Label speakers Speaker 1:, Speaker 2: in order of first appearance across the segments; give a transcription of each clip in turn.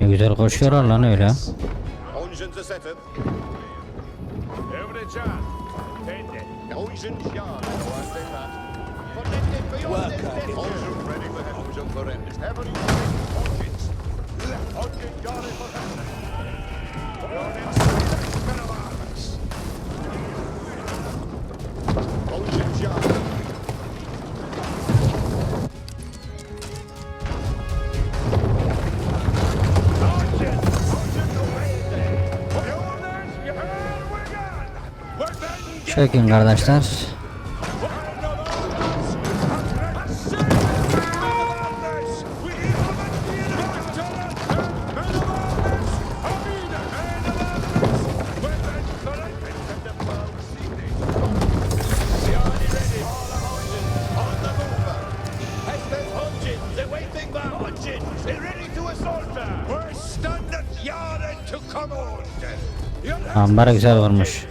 Speaker 1: Ne güzel koşuyorlar lan öyle. Çökün kardeşler. Ambara güzel vurmuş.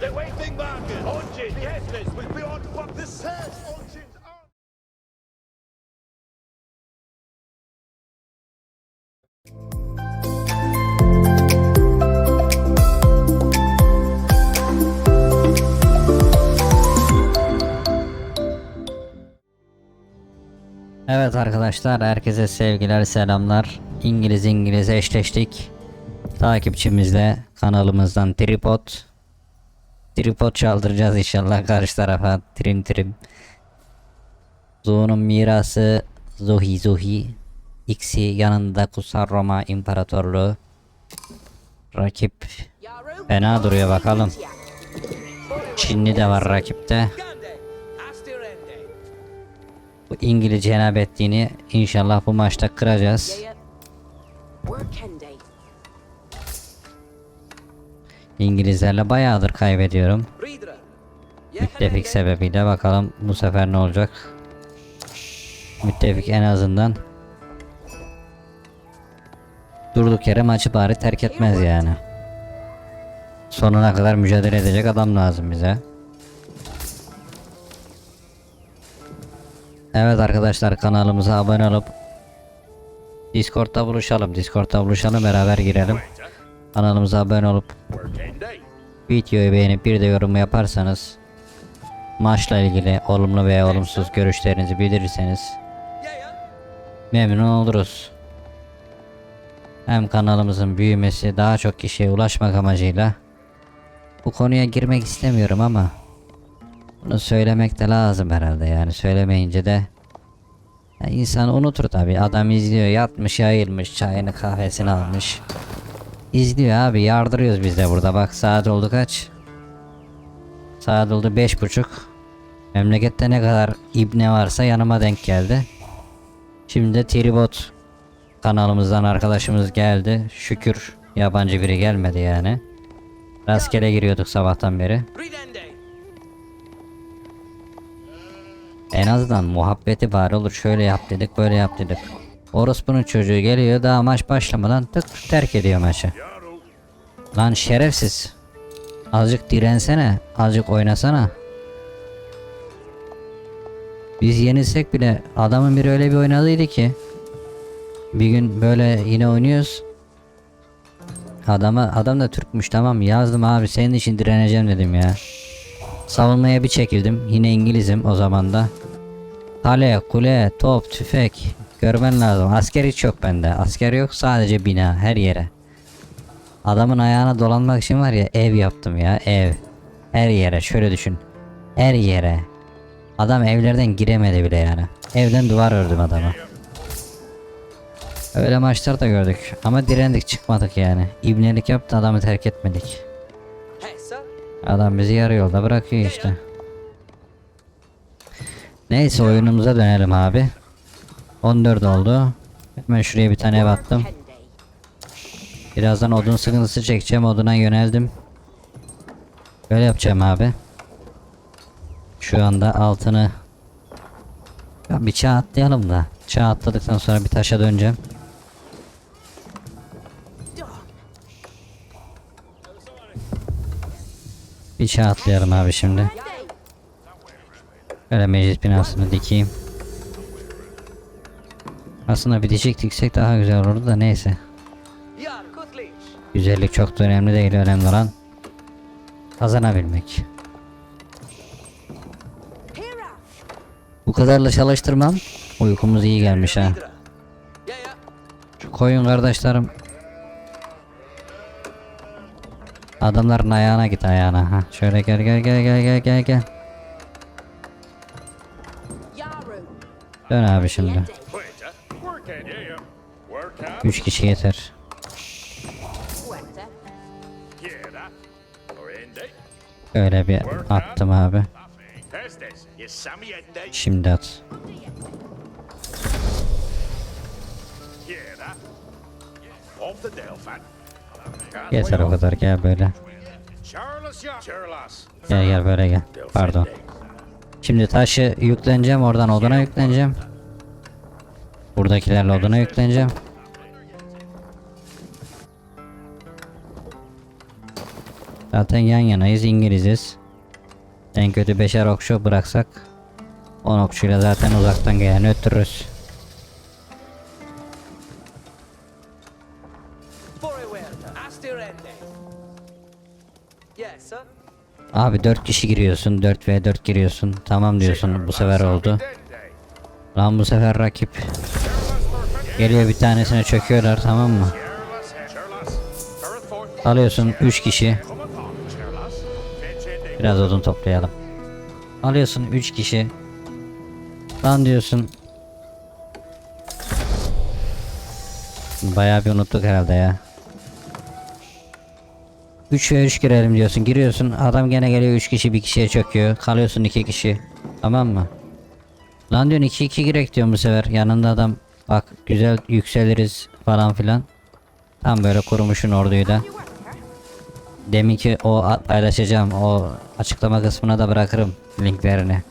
Speaker 1: Arkadaşlar herkese sevgiler selamlar. İngiliz İngiliz eşleştik. Takipçimizle kanalımızdan tripod. Tripod çaldıracağız inşallah karşı tarafa trim trim. Zuhu'nun mirası Zuhi Zuhi. X'i yanında Kutsal Roma İmparatorluğu. Rakip fena duruyor bakalım. Çinli de var rakipte. Bu İngiliz cenabetliğini inşallah bu maçta kıracağız. İngilizlerle bayağıdır kaybediyorum. Müttefik sebebiyle bakalım bu sefer ne olacak. Müttefik en azından durduk yere maçı bari terk etmez yani. Sonuna kadar mücadele edecek adam lazım bize. Evet arkadaşlar kanalımıza abone olup Discord'da buluşalım. Discord'da buluşalım beraber girelim. Kanalımıza abone olup videoyu beğenip bir de yorum yaparsanız maçla ilgili olumlu veya olumsuz görüşlerinizi bildirirseniz memnun oluruz. Hem kanalımızın büyümesi daha çok kişiye ulaşmak amacıyla bu konuya girmek istemiyorum ama bunu söylemek de lazım herhalde yani. Söylemeyince de ya insan unutur tabi adam izliyor yatmış yayılmış çayını kahvesini almış. İzliyor abi yardırıyoruz biz de burada. Bak saat oldu kaç? Saat oldu beş buçuk. Memlekette ne kadar ibne varsa yanıma denk geldi. Şimdi de Tribot kanalımızdan arkadaşımız geldi. Şükür yabancı biri gelmedi yani. Rastgele giriyorduk sabahtan beri En azından muhabbeti var olur şöyle yap dedik böyle yap dedik. Orospu'nun çocuğu geliyor daha maç başlamadan tık terk ediyor maçı. Lan şerefsiz. Azıcık dirensene azıcık oynasana. Biz yenilsek bile adamın biri öyle bir oynadıydı ki. Bir gün böyle yine oynuyoruz. Adama adam da Türkmüş tamam yazdım abi senin için direneceğim dedim ya. Savunmaya bir çekildim yine İngilizim o zaman da Kale, kule, top, tüfek Görmen lazım. Asker hiç yok bende. Asker yok sadece bina her yere. Adamın ayağına dolanmak için var ya ev yaptım ya ev. Her yere şöyle düşün. Her yere. Adam evlerden giremedi bile yani. Evden duvar ördüm adama. Öyle maçlar da gördük ama direndik çıkmadık yani. İbnelik yaptı adamı terk etmedik. Adam bizi yarı yolda bırakıyor işte. Neyse oyunumuza dönelim abi. 14 oldu. Hemen şuraya bir tane ev. Birazdan odun sıkıntısı çekeceğim. Oduna yöneldim. Böyle yapacağım abi. Şu anda altını ya bir çağ atlayalım da. Çağ atladıktan sonra bir taşa döneceğim. Bir çağ atlayalım abi şimdi. Böyle meclis binasını dikeyim. Aslında bitişik diksek daha güzel olurdu da neyse. Güzellik çok da önemli değil önemli olan kazanabilmek. Bu kadarla çalıştırmam. Uykumuz iyi gelmiş ha. Şu koyun kardeşlerim. Adamların ayağına git ayağına. Ha. Şöyle gel gel gel gel gel gel gel. Dön abi şimdi. 3 kişi yeter. Öyle bir attım abi. Şimdi at. Yeter o kadar gel böyle. Gel gel böyle gel. Pardon. Şimdi taşı yükleneceğim oradan oduna yükleneceğim. Buradakilerle oduna yükleneceğim. Zaten yan yanayız İngiliziz. En kötü beşer okçu bıraksak 10 okçuyla zaten uzaktan gelen öttürürüz.
Speaker 2: Yes, sir.
Speaker 1: Abi 4 kişi giriyorsun 4 v 4 giriyorsun tamam diyorsun bu sefer oldu. Lan bu sefer rakip geliyor bir tanesine çöküyorlar tamam mı? Alıyorsun 3 kişi biraz odun toplayalım. Alıyorsun 3 kişi. Lan diyorsun. Bayağı bir unuttuk herhalde ya. 3 ve 3 girelim diyorsun. Giriyorsun. Adam gene geliyor 3 kişi bir kişiye çöküyor. Kalıyorsun 2 kişi. Tamam mı? Lan diyorsun 2 2 girek diyorum bu sefer. Yanında adam bak güzel yükseliriz falan filan. Tam böyle kurmuşun orduyla. Deminki o a- paylaşacağım. O açıklama kısmına da bırakırım linklerini.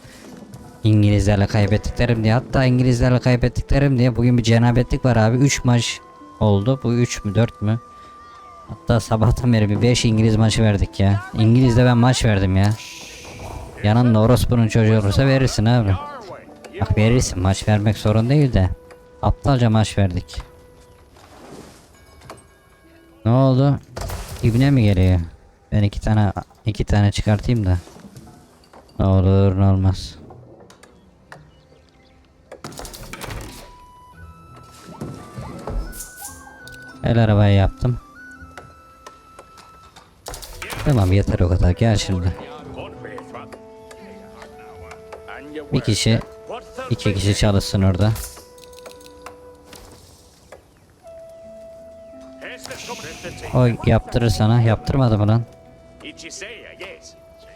Speaker 1: İngilizlerle kaybettiklerim diye. Hatta İngilizlerle kaybettiklerim diye bugün bir cenabetlik var abi. 3 maç oldu. Bu 3 mü 4 mü? Hatta sabahtan beri bir 5 İngiliz maçı verdik ya. İngiliz'de ben maç verdim ya. Yanında orospunun çocuğu olursa verirsin abi. Bak verirsin maç vermek sorun değil de. Aptalca maç verdik. Ne oldu? İbne mi geliyor? Ben iki tane iki tane çıkartayım da. Ne olur ne olmaz. El arabayı yaptım. Tamam yeter o kadar gel şimdi. Bir kişi iki kişi çalışsın orada. O yaptırır sana yaptırmadı mı lan?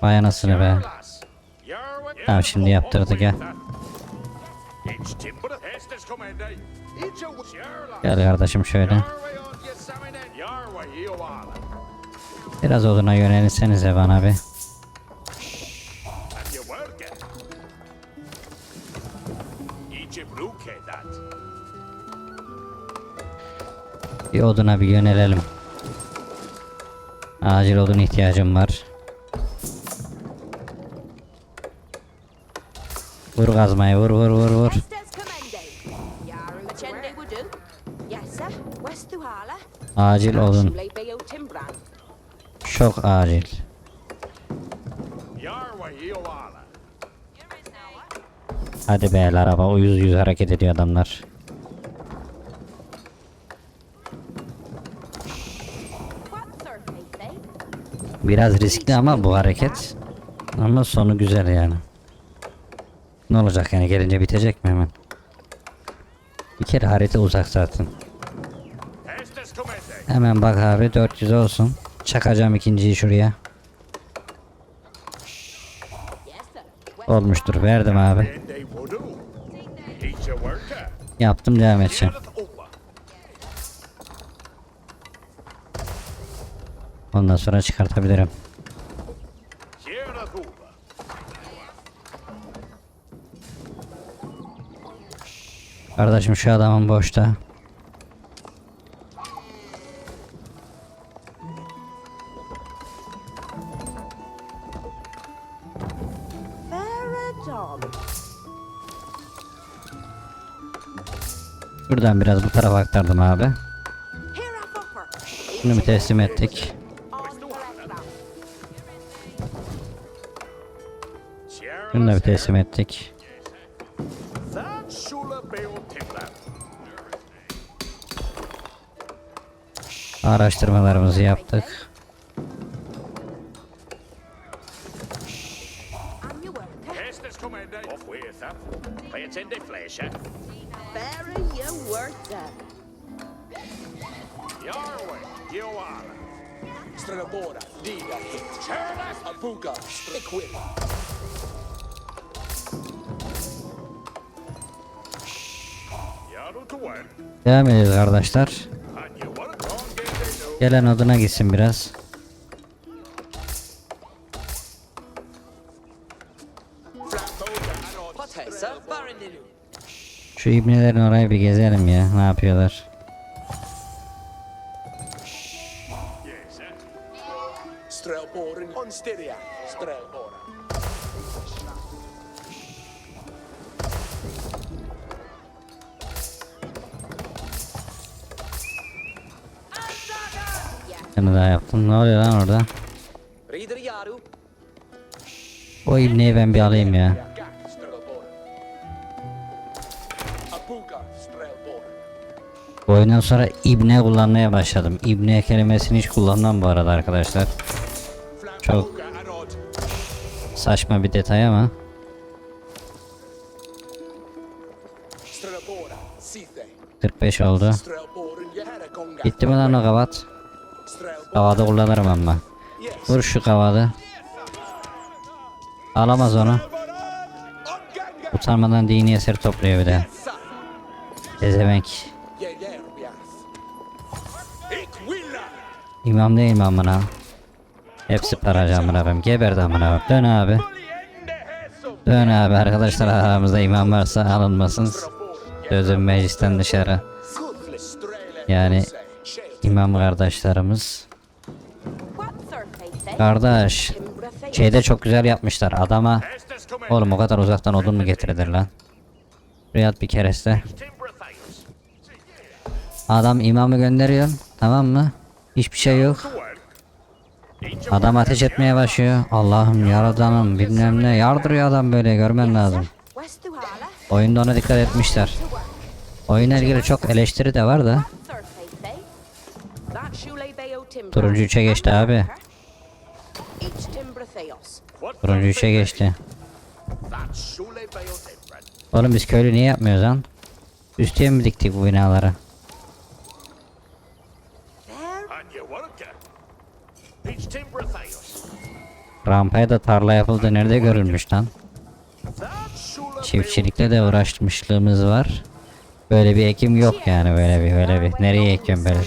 Speaker 1: Vay anasını be. Tamam şimdi yaptırdı gel. Gel kardeşim şöyle. Biraz oduna yönelirsenize bana bir. Bir oduna bir yönelelim. Acil odun ihtiyacım var. Vur kazmayı vur vur vur vur.
Speaker 3: Estes Commende!
Speaker 1: Çok acil. Hadi be araba uyuz yüz hareket ediyor adamlar. Biraz riskli ama bu hareket. Ama sonu güzel yani. Ne olacak yani gelince bitecek mi hemen? Bir kere harita uzak zaten. Hemen bak abi 400 olsun. Çakacağım ikinciyi şuraya. Olmuştur verdim abi. Yaptım devam edeceğim. Ondan sonra çıkartabilirim. Kardeşim şu adamın boşta. Buradan biraz bu tarafa aktardım abi. Bunu bir teslim ettik. Bunu da bir teslim ettik. Araştırmalarımızı yaptık. Gelen oduna gitsin biraz. Şu ibnelerin orayı bir gezelim ya. Ne yapıyorlar?
Speaker 2: Strelboren, on styria.
Speaker 1: Daha yaptım. Ne oluyor lan orada? O ibneyi ben bir alayım ya. Bu oyundan sonra ibne kullanmaya başladım. İbne kelimesini hiç kullanmam bu arada arkadaşlar. Çok saçma bir detay ama.
Speaker 2: Sithe.
Speaker 1: 45 oldu. Gitti mi lan o kavat? Kavada kullanırım ama. Vur şu kavadı. Alamaz onu. Utanmadan dini eser topluyor bir de. Ezemek. İmam değil mi amına? Hepsi paracı amına koyayım. Geberdi amına koyayım. Dön abi. Dön abi arkadaşlar aramızda imam varsa alınmasın. Sözüm meclisten dışarı. Yani imam kardeşlerimiz. Kardeş. Şeyde çok güzel yapmışlar. Adama oğlum o kadar uzaktan odun mu getirilir lan? Riyad bir kereste. Adam imamı gönderiyor. Tamam mı? Hiçbir şey yok. Adam ateş etmeye başlıyor. Allah'ım yaradanım bilmem ne. Yardırıyor adam böyle görmen lazım. Oyunda ona dikkat etmişler. Oyunla ilgili çok eleştiri de var da. Turuncu üçe geçti
Speaker 3: On the
Speaker 1: abi. Turuncu üçe geçti. Oğlum biz köylü niye yapmıyoruz lan? Üstüye mi diktik bu binaları? Rampaya da tarla yapıldı nerede görülmüş lan? Çiftçilikle de uğraşmışlığımız var. Böyle bir ekim yok yani böyle bir böyle bir. Nereye ekiyorum böyle?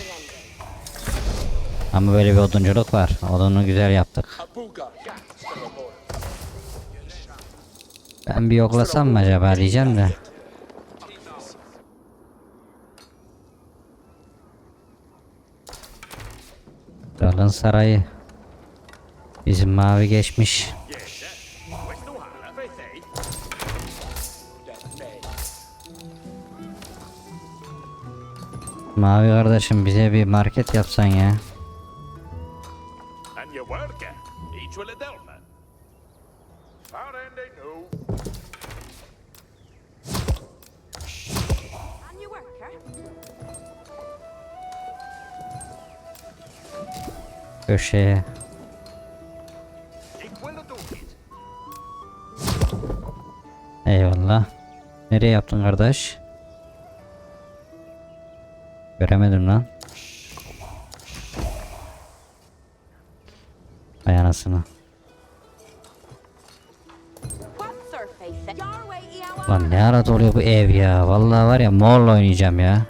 Speaker 1: Ama böyle bir odunculuk var. Odunu güzel yaptık. Ben bir yoklasam mı acaba diyeceğim de. Kralın sarayı. Bizim mavi geçmiş. Mavi kardeşim bize bir market yapsan ya.
Speaker 4: And you work. Each will a delman. Far and they know.
Speaker 3: On your worker.
Speaker 1: Köşeye. Eyvallah. Nereye yaptın kardeş? Göremedim lan. Ay anasını. Lan ne ara doluyor bu ev ya. Vallahi var ya morla oynayacağım ya.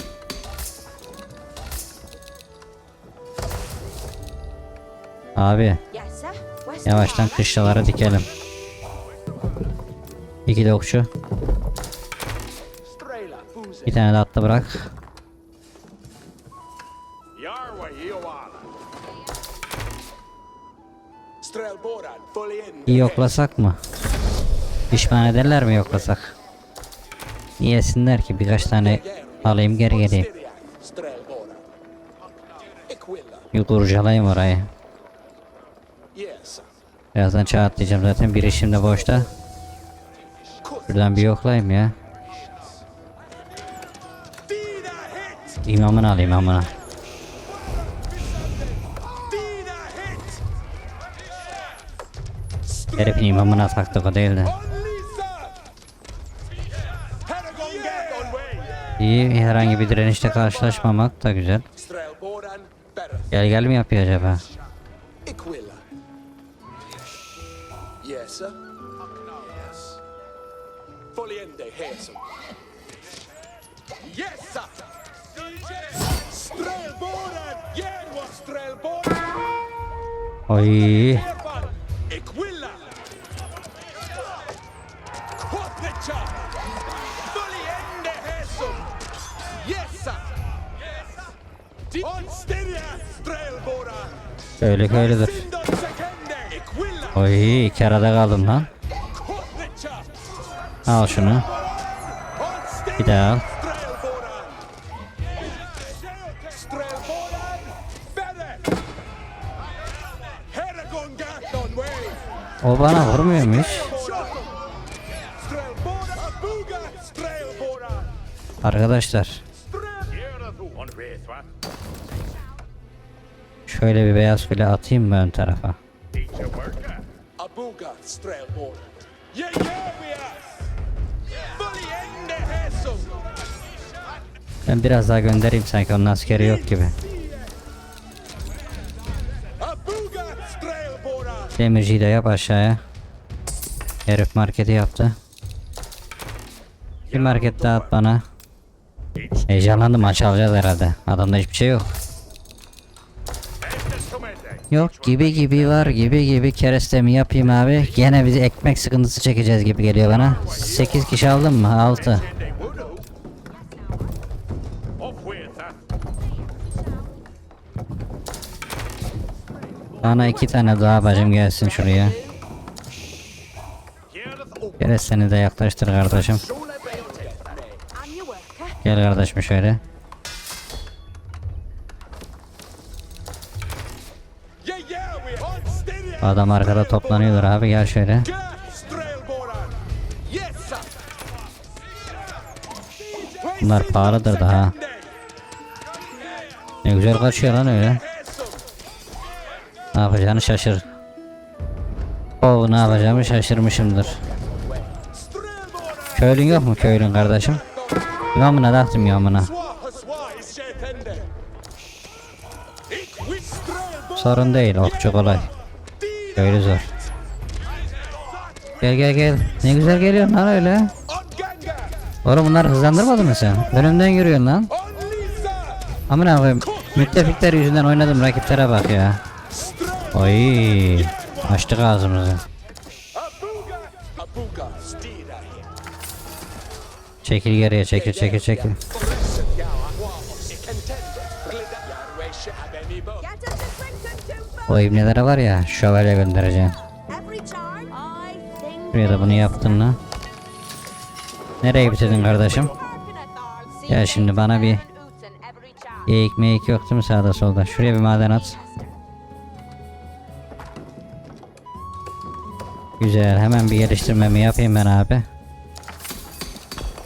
Speaker 1: Abi yavaştan
Speaker 3: Hala.
Speaker 1: kışlaları dikelim. İki de okçu. Bir tane de atlı bırak. İyi yoklasak mı? Pişman ederler mi yoklasak? Yesinler ki birkaç tane Alayım geri geleyim. Bir kurcalayayım orayı. Birazdan çağ atlayacağım zaten. Biri şimdi boşta. Şuradan bir yoklayayım ya. İmamını alayım imamını. Herifin imamına taktık o değil de. İyi herhangi bir direnişle karşılaşmamak da güzel. Gel gel mi yapıyor acaba?
Speaker 2: Aquila.
Speaker 1: Öyle!
Speaker 2: Aquila!
Speaker 1: Oy iki arada kaldım lan. Al şunu. Bir daha al. O bana vurmuyormuş. Arkadaşlar şöyle bir beyaz file atayım mı ön tarafa? Ben biraz daha göndereyim sanki onun askeri yok gibi. Demirciyi de yap aşağıya. Herif marketi yaptı. Bir market daha at bana. Heyecanlandım maç alacağız herhalde. Adamda hiçbir şey yok. Yok gibi gibi var gibi gibi kerestemi yapayım abi. Gene bizi ekmek sıkıntısı çekeceğiz gibi geliyor bana. 8 kişi aldım mı? 6.
Speaker 4: They would do. Off way, Thwat.
Speaker 1: Bana iki tane daha bacım gelsin şuraya.
Speaker 4: Oh,
Speaker 1: Keresteni de yaklaştır kardeşim. Gel kardeşim şöyle. Adam arkada toplanıyordur abi gel şöyle. Bunlar pahalıdır daha. Ne güzel kaçıyor lan öyle. Ne yapacağını şaşır. O ne yapacağımı şaşırmışımdır. Köylün yok mu köylün kardeşim? Yamına taktım yamına. Sorun değil okçu kolay. Köylü zor. Gel gel gel. Ne güzel geliyorsun lan öyle. Oğlum bunlar hızlandırmadın mı sen? Önümden yürüyorsun lan. Amına koyayım. Müttefikler yüzünden oynadım rakiplere bak ya. Oy. Açtık ağzımızı. Çekil geriye çekil çekil çekil. O ibnelere var ya şövalye göndereceğim. Şuraya da bunu yaptın mı? Nereye bitirdin kardeşim?
Speaker 3: Ya
Speaker 1: şimdi bana bir- Geyik meyik yok değil mi sağda solda? Şuraya bir maden at. Güzel hemen bir geliştirmemi yapayım ben abi.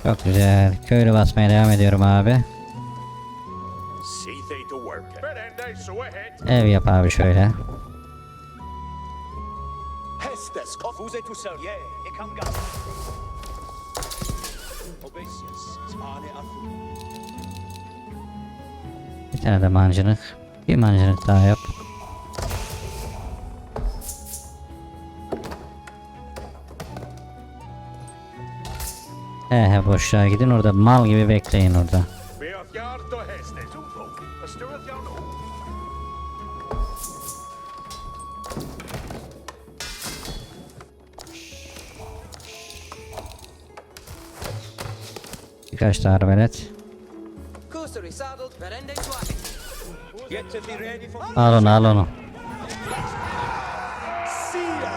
Speaker 1: Çok güzel. Köylü basmaya devam ediyorum abi. Ev yap abi şöyle. Bir tane de mancınık. Bir mancınık daha yap. He he boşluğa gidin orada mal gibi bekleyin orada.
Speaker 5: Be ready for
Speaker 1: Al onu al onu.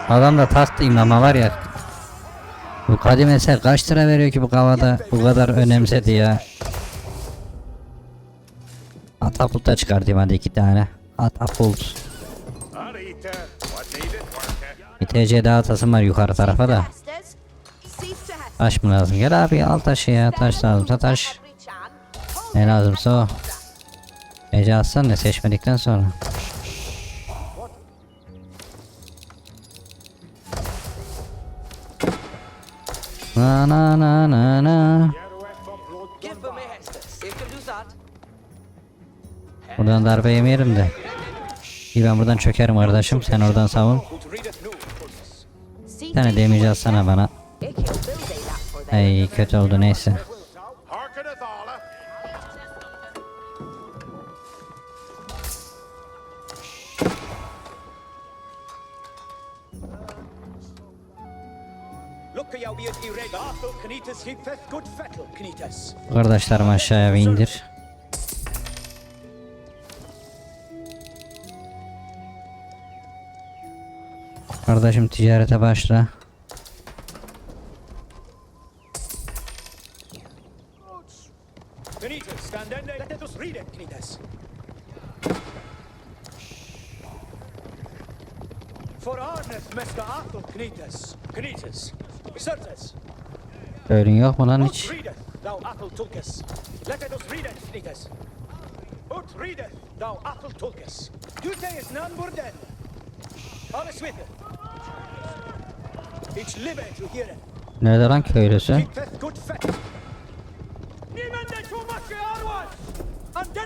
Speaker 1: Adam da taktı imama var ya. Bu kadim eser kaç lira veriyor ki bu kavada bu kadar önemsedi ya. Atapult da çıkartayım hadi iki tane. Atapult. Bir TC daha atasım var yukarı tarafa da. Taş mı lazım? Gel abi al taşı ya. Taş lazımsa taş. Ne lazımsa o. Ece atsan ne seçmedikten sonra. Na na na na na. Buradan darbe yemeyelim de. İyi ben buradan çökerim kardeşim. Sen oradan savun. Bir tane damage atsana bana. Ay kötü oldu neyse. Kardeşlerim aşağıya bir indir. Kardeşim ticarete başla.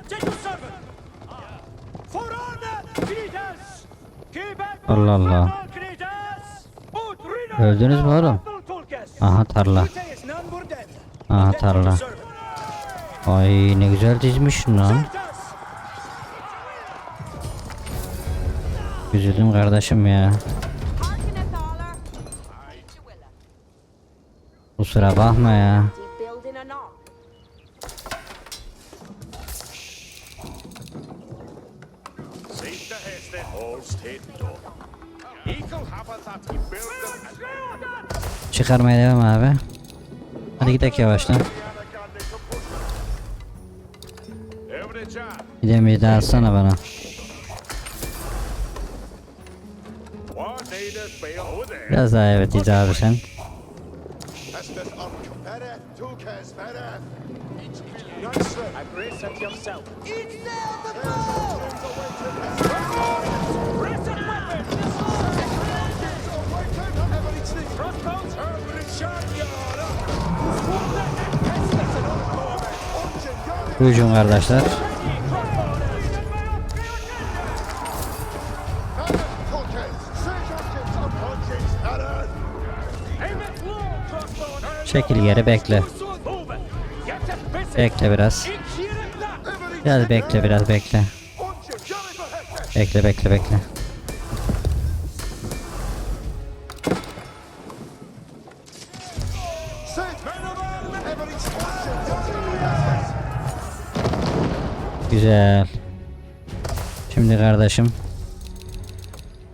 Speaker 5: Take your servant. For Arneth Knitas. Keep it
Speaker 1: Allah Allah.
Speaker 5: Readeth
Speaker 1: Öldünüz mü oğlum? Aha tarla. Aha tarla. Ay ne güzel dizmişsin lan. Üzüldüm kardeşim ya. Kusura bakma ya. Çıkarmaya devam abi. Hadi gidelim yavaştan.
Speaker 4: Job.
Speaker 1: Bir daha atsana bana. Biraz daha evet İdi abi sen.
Speaker 4: Vereth. Nicely.
Speaker 5: And brace
Speaker 1: Hücum kardeşler. Çekil geri bekle. Bekle biraz. Biraz bekle biraz bekle. Bekle bekle bekle. Güzel. Şimdi kardeşim.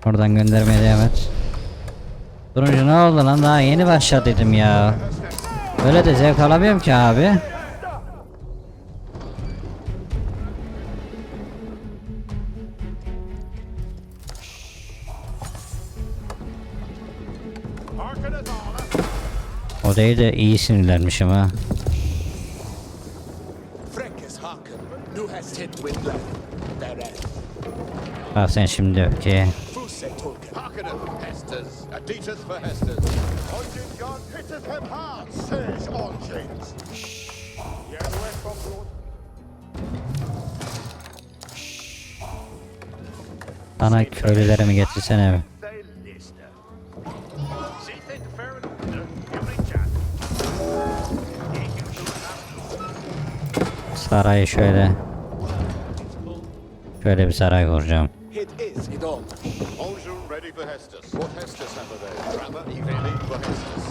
Speaker 1: Oradan göndermeye devam et. Durunca ne oldu lan daha yeni başladıydım ya. Böyle de zevk alamıyorum ki abi. O değil de iyi sinirlenmişim ha.
Speaker 4: Lister. See think fair and order, every chat.
Speaker 1: Sarayı şöyle. Şöyle bir saray kuracağım.
Speaker 2: It is it all.
Speaker 4: Onjun ready for Hestus. What Hestus have there? Trapper, Eveli for Hestus.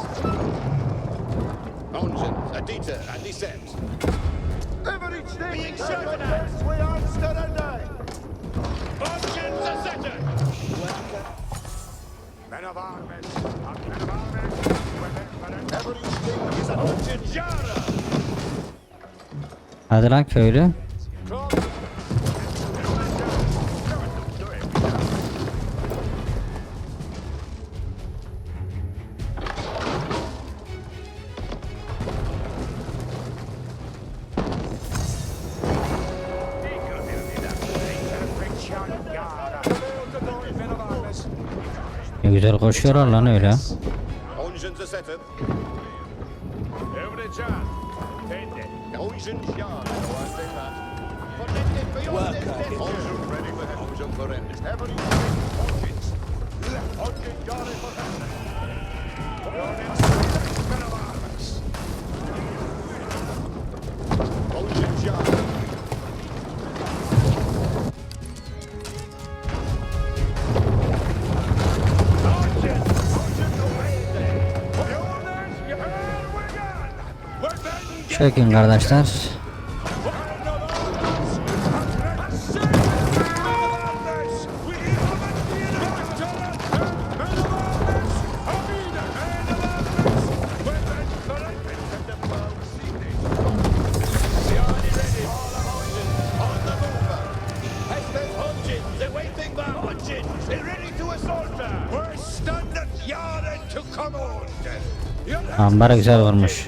Speaker 4: Onjun, Adita, and Descent. Every Being shouted at. We are instead of night. Onjun's a. Men of Armes, men of Armes. Every sting is an Onjun Jara.
Speaker 1: Hadi lan köylü. Koşuyorlar lan öyle.
Speaker 4: Engines
Speaker 1: Çökün kardeşler.
Speaker 4: We're standing yard to command.
Speaker 1: Ambar güzel vurmuş.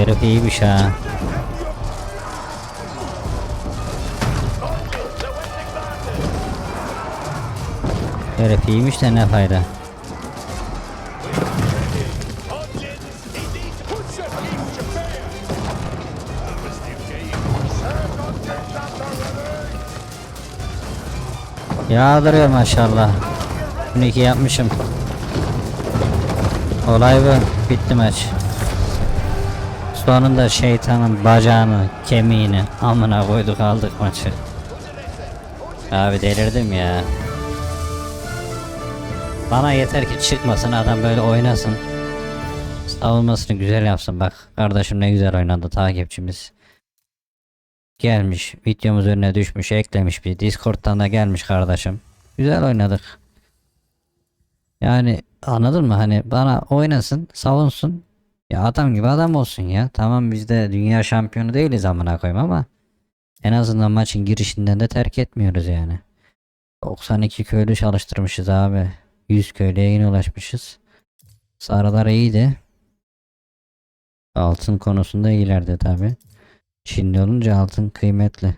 Speaker 1: Herif iyiymiş ha. Herif iyiymiş de ne fayda. Yağdırıyor maşallah. 12 yapmışım. Olay bu. Bitti maç. Sonunda şeytanın bacağını, kemiğini amına koyduk aldık maçı. Abi delirdim ya. Bana yeter ki çıkmasın adam böyle oynasın. Savunmasını güzel yapsın bak. Kardeşim ne güzel oynadı takipçimiz. Gelmiş videomuz önüne düşmüş eklemiş bir Discord'dan da gelmiş kardeşim. Güzel oynadık. Yani anladın mı hani bana oynasın savunsun. Ya adam gibi adam olsun ya. Tamam biz de dünya şampiyonu değiliz amına koyayım ama en azından maçın girişinden de terk etmiyoruz yani. 92 köylü çalıştırmışız abi. 100 köylüye yine ulaşmışız. Sarılar iyiydi. Altın konusunda iyilerdi tabi. Şimdi olunca altın kıymetli.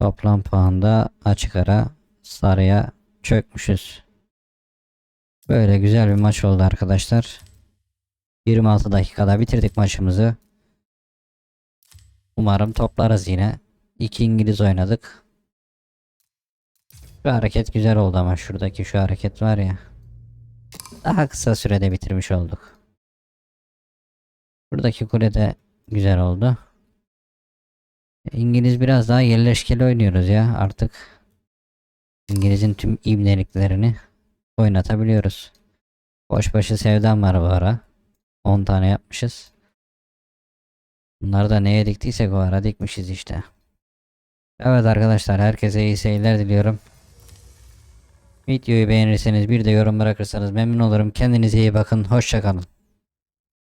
Speaker 1: Toplam puanda açık ara sarıya çökmüşüz. Böyle güzel bir maç oldu arkadaşlar. 26 dakikada bitirdik maçımızı. Umarım toplarız yine. İki İngiliz oynadık. Şu hareket güzel oldu ama şuradaki şu hareket var ya. Daha kısa sürede bitirmiş olduk. Buradaki kule de güzel oldu. İngiliz biraz daha yerleşkeli oynuyoruz ya artık. İngiliz'in tüm ibneliklerini oynatabiliyoruz. Boşbaşı sevdam var bu ara. 10 tane yapmışız. Bunları da neye diktiysek o ara dikmişiz işte. Evet arkadaşlar herkese iyi seyirler diliyorum. Videoyu beğenirseniz bir de yorum bırakırsanız memnun olurum. Kendinize iyi bakın. Hoşçakalın.